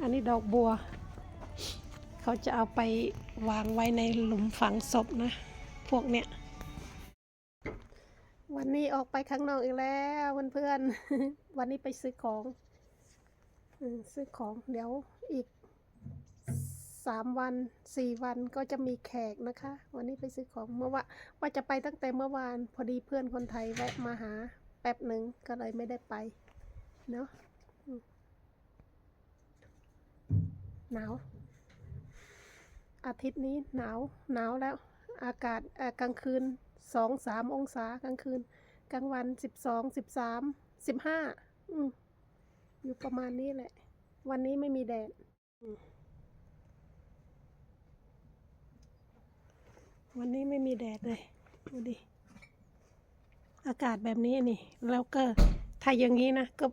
อันนี้ดอกบัว เขาจะเอาไปวางไว้ในหลุมฝังศพนะ พวกเนี้ย วันนี้ออกไปข้างนอกอีกแล้วเพื่อนๆ วันนี้ไปซื้อของอซื้อของเดี๋ยวอีกสามวันสี่วันก็จะมีแขกนะคะ วันนี้ไปซื้อของเมื่อว่าว่าจะไปตั้งแต่เมื่อวาน พอดีเพื่อนคนไทยแวะมาหาแป๊บหนึ่งก็เลยไม่ได้ไปเนาะ หนาว อาทิตย์นี้หนาวหนาวแล้ว อากาศกลางคืนสองสามองศากลางคืน กลางวันสิบสองสิบสามสิบห้าอยู่ประมาณนี้แหละ วันนี้ไม่มีแดดวันนี้ไม่มีแดดเลยดูดิอากาศแบบนี้นี่ แล้วก็ถ้าอย่างนี้นะก็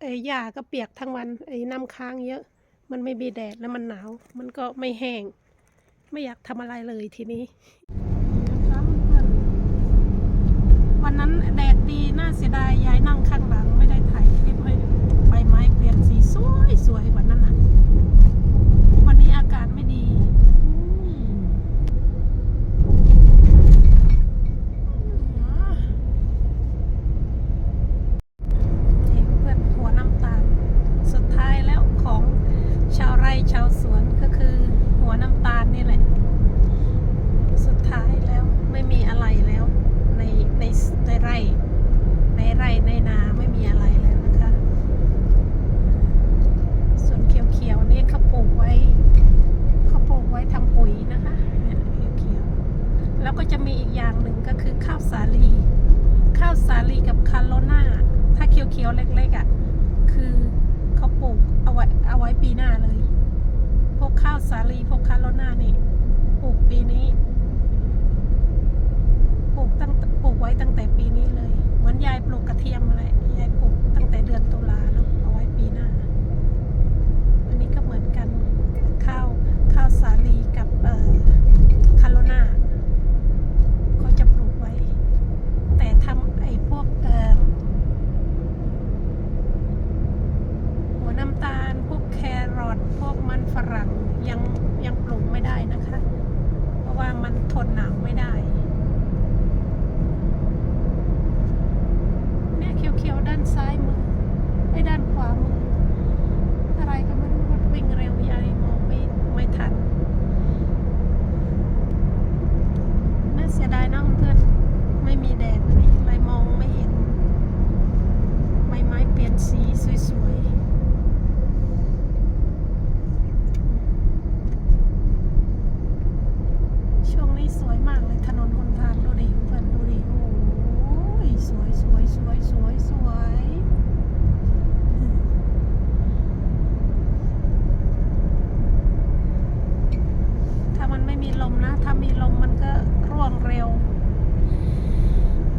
ไอ้หญ้าก็เปียกทั้งวันไอ้น้ำค้างเยอะ มันไม่มีแดดแล้วมันหนาว มันก็ไม่แห้ง ไม่อยากทำอะไรเลยทีนี้วันนั้นแดดดีน่าเสียดายยายนั่งข้างหลังไม่ได้ถ่ายคลิปให้ใบไม้เปลี่ยนสีสวยสวยๆวันนั้นน่ะ วันนี้อากาศไม่ดีอืมนี่เพื่อนหัวน้ำตาล สุดท้ายแล้วของชาวไร่ชาวสวนก็คือหัวน้ำตาลนี่แหละ สุดท้ายแล้วไม่มีอะไรแล้ว ในในในไร่ ในไร่ในนาไม่มีอะไรแล้วนะคะ ส่วนเขียวๆนี่เขาปลูกไว้เขาปลูกไว้ทำปุ๋ยนะคะเนี่ยเขียวๆแล้วก็จะมีอีกอย่างหนึ่งก็คือข้าวสาลี ข้าวสาลีกับคาโลนาถ้าเขี ยวเล็กๆอะ คือเขาปลูกเอาไว้เอาไว้ปีหน้าเลย พวกข้าวสาลีพวกคาโลนานี่ปลูกปีนี้ ปลูกตั้งปลูกไว้ตั้งแต่ปีนี้เลย เหมือนยายปลูกกระเทียมอะไรยายปลูกตั้งแต่เดือนตุลาแล้วเอาไว้ปีหน้า อันนี้ก็เหมือนกันข้าวข้าวสาลีกับเอ่อคาโลนาเขาจะปลูกไว้ แต่ทำไอ้พวกเอ่อ หัวน้ำตาล พวกแครอทพวกมันฝรั่งยังยังปลูกไม่ได้นะคะ เพราะว่ามันทนหนาวไม่ได้เนี่ยเขียวๆด้านซ้ายมือไอ้ด้านขวามือ อะไรก็ไม่รู้รถวิ่งเร็วใหญ่มองไม่ไม่ทันน่าเสียดายนะเพื่อนๆไม่มีแดดวันนี้เลยมองไม่เห็น ใบไม้เปลี่ยนสีสวยๆ ช่วงนี้สวยมากเลยถนนหนทางดูดิเพื่อนดูดิ โอ้ยสวยสวยสวยสวยสวยถ้ามันไม่มีลมนะ ถ้ามีลมมันก็ร่วงเร็ว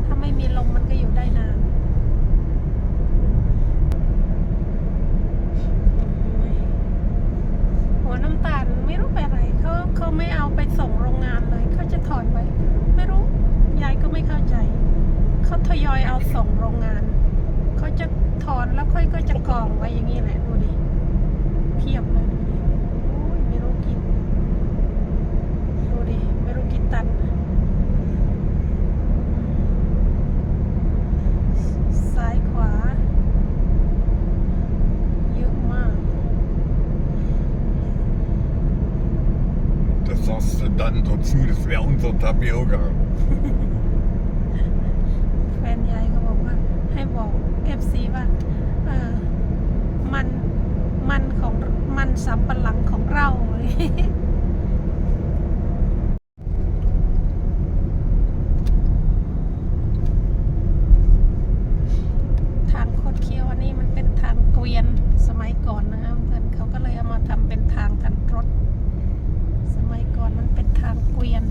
ถ้าไม่มีลมมันก็อยู่ได้นาน หัวน้ำตาลไม่รู้ไปอะไรเขาเขาไม่เอาไปส่งโรงงานเลยเขาจะ ถอนไปไม่รู้ ยายก็ไม่เข้าใจ เขาทยอยเอาส่งโรงงาน เขาจะถอนแล้วค่อยก็จะกองไว้อย่างนี้แหละ ดูดิเพียบเลยดูดิโอ้ยไม่รู้กินดูดิไม่รู้กี่ตัน ซ้ายขวา เยอะมาก Das sagst du dann dazu, das wäre unser Tapioca. แฟนยายก็บอกว่า ให้บอกเอฟซีว่าเออมันมันของมันสับปะหลังของเรา ทางโคดเคี้ยวอันนี้มันเป็นทางเกวียนสมัยก่อนนะคะเพื่อนเขาก็เลยเอามาทำเป็นทางทันรถ สมัยก่อนมันเป็นทางเกวียน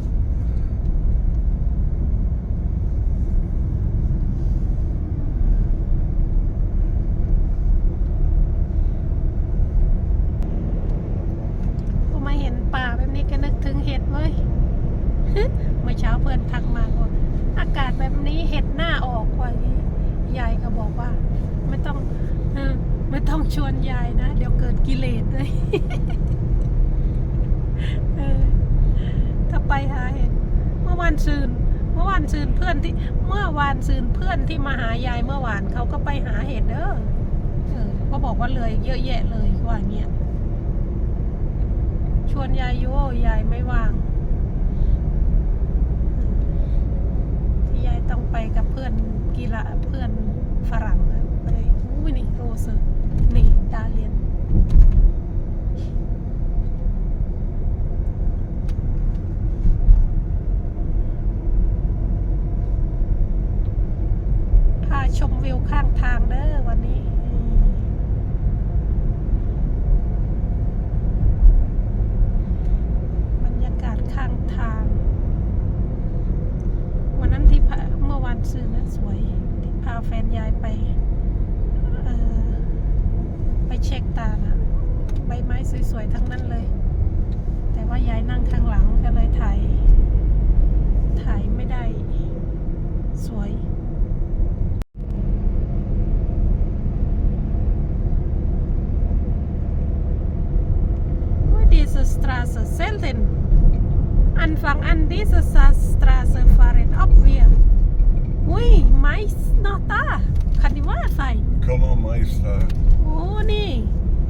พอมาเห็นป่าแบบนี้ก็นึกถึงเห็ดเว้ย เมื่อเช้าเพื่อนทักมาว่าอากาศแบบนี้เห็ดหน้าออกว่าอย่างนี้ยายก็บอกว่า ไม่ต้องชวนยายนะ เดี๋ยวเกิดกิเลสเลยถ้าไปหาเห็ดเมื่อวานซืน เมื่อวานซืนเพื่อนที่ เมื่อวานซืนเพื่อนที่มาหายายเมื่อวานเขาก็ไปหาเห็ดเด้อเออเขาบอกว่าเลยเยอะแยะเลยว่าอย่างเงี้ยชวนยายโยยายไม่ว่างที่ยายต้องไปกับเพื่อนกีฬาเพื่อนฝรั่งนะไปอุ้ยนี่โรส นี่ดาเรียนพาชมวิวข้างทางเด้อวันนี้อืมบรรยากาศข้างทาง วันนั้นที่พาเมื่อวานซื้อนะสวย ที่พาแฟนยายไปเอ่อไปเช็คตานะใบไม้ สวยๆทั้งนั้นเลย แต่ว่ายายนั่งข้างหลังก็เลยถ่ายถ่ายไม่ได้สวย Oh, diese Straße selten. Anfang an diese Straße fahren ab wir. Ui, Mais noch da. Kann die wahr sein? Kammermeister. โอ้ นี่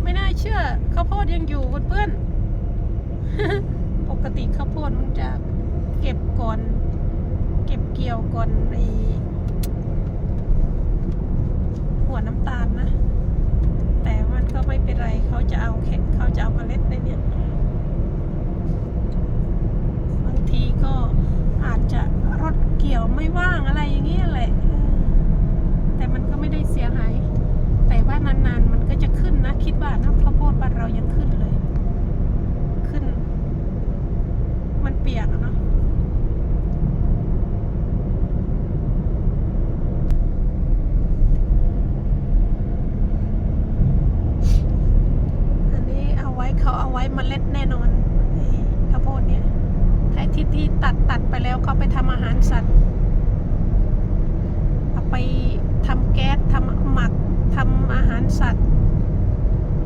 ไม่น่าเชื่อข้าวโพดยังอยู่เพื่อนๆ ปกติข้าวโพดมันจะเก็บก่อน เก็บเกี่ยวก่อนไอหัวน้ำตาลนะ แต่มันก็ไม่เป็นไรเขาจะเอาแข็งเขาจะเอาเมล็ดในเนี่ย บางทีก็อาจจะรถเกี่ยวไม่ว่างอะไรอย่างเงี้ยแหละเออแต่มันก็ไม่ได้เสียหาย แต่ว่านานๆมันก็จะขึ้นนะ คิดว่านะข้าวโพดบ้านเรายังขึ้นเลย ขึ้น มันเปียกอะเนาะ อันนี้เอาไว้เขาเอาไว้เมล็ดแน่นอนไอ้ข้าวโพดเนี่ยถ้าที่ที่ตัดตัดไปแล้วเขาไปทำอารสัตว์ เอาไปทำแก๊สทำหมักทำอาหารสัตว์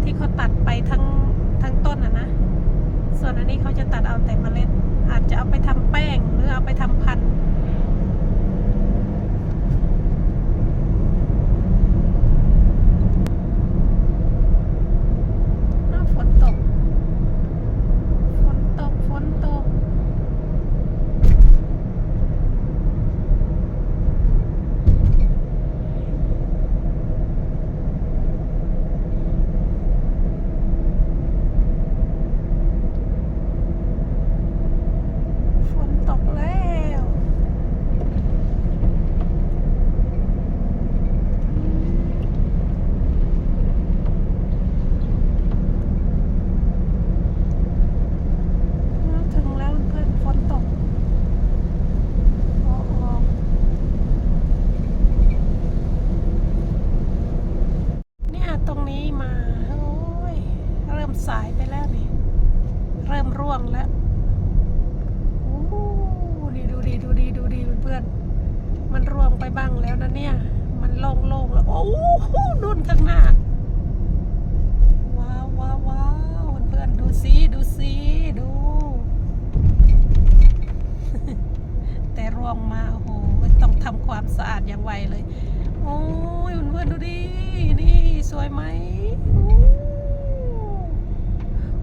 ที่เขาตัดไปทั้งทั้งต้นอะนะ ส่วนอันนี้เขาจะตัดเอาแต่เมล็ด อาจจะเอาไปทำแป้งหรือเอาไปทำพันธุ์อ้าวฝนตก ฝนตก ฝนตก ฝนตกแล้ว ถึงแล้วเพื่อนฝนตกโอ้โหเนี่ยตรงนี้มา โอ้ยเริ่มสายไปแล้วนี่ เริ่มร่วงแล้วโอ้นี่ดูดีดูดีดูดีเพื่อนๆมันร่วงไปบ้างแล้วนะเนี่ย มันโล่งๆแล้ว โอ้โหนุ่นข้างหน้า ว้าวว้าวว้าวเพื่อนๆดูสิดูสิดู แต่ร่วงมาโอ้โหต้องทำความสะอาดอย่างไวเลย โอ้ยเพื่อนดูดิ นี่สวยไหม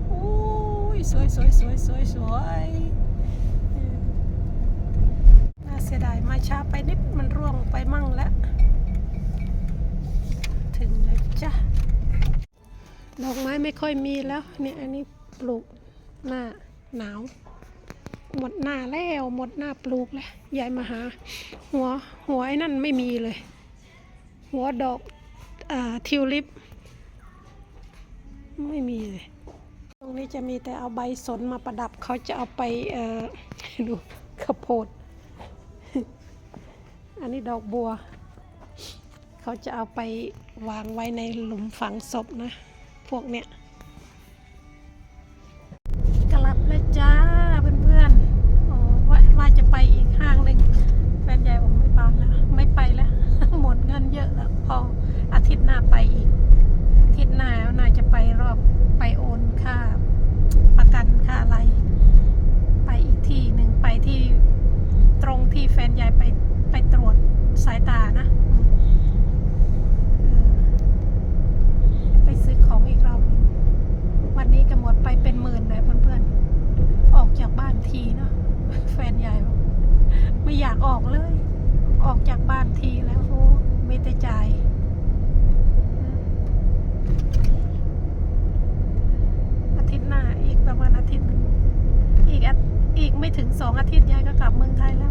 โอ้ยสวยสวยสวยสวยสวยน่าเสียดายมาช้าไปนิดมันร่วงไปมั่งแล้ว ถึงแล้วจ้ะ ดอกไม้ไม่ค่อยมีแล้วเนี่ยอันนี้ปลูกหน้าหนาว หมดหน้าแล้วหมดหน้าปลูกแล้วยายมาหา หัวหัวไอ้นั่นไม่มีเลย หัวดอกอ่าทิวลิป ไม่มีเลย ตรงนี้จะมีแต่เอาใบสนมาประดับเขาจะเอาไปเอ่อดูข้าวโพด อันนี้ดอกบัว เขาจะเอาไปวางไว้ในหลุมฝังศพนะ พวกเนี้ย ทิศหน้าไปอีก ทิศหน้าน่าจะไปรอบไปโอนค่า ประกันค่าอะไร ไปอีกที่หนึ่งไปที่ตรงที่แฟนยายไปไปตรวจสายตานะไปซื้อของอีกรอบนึ 门开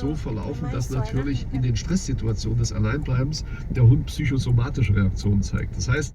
so verlaufen, dass natürlich in den Stresssituationen des Alleinbleibens der Hund psychosomatische Reaktionen zeigt. Das heißt,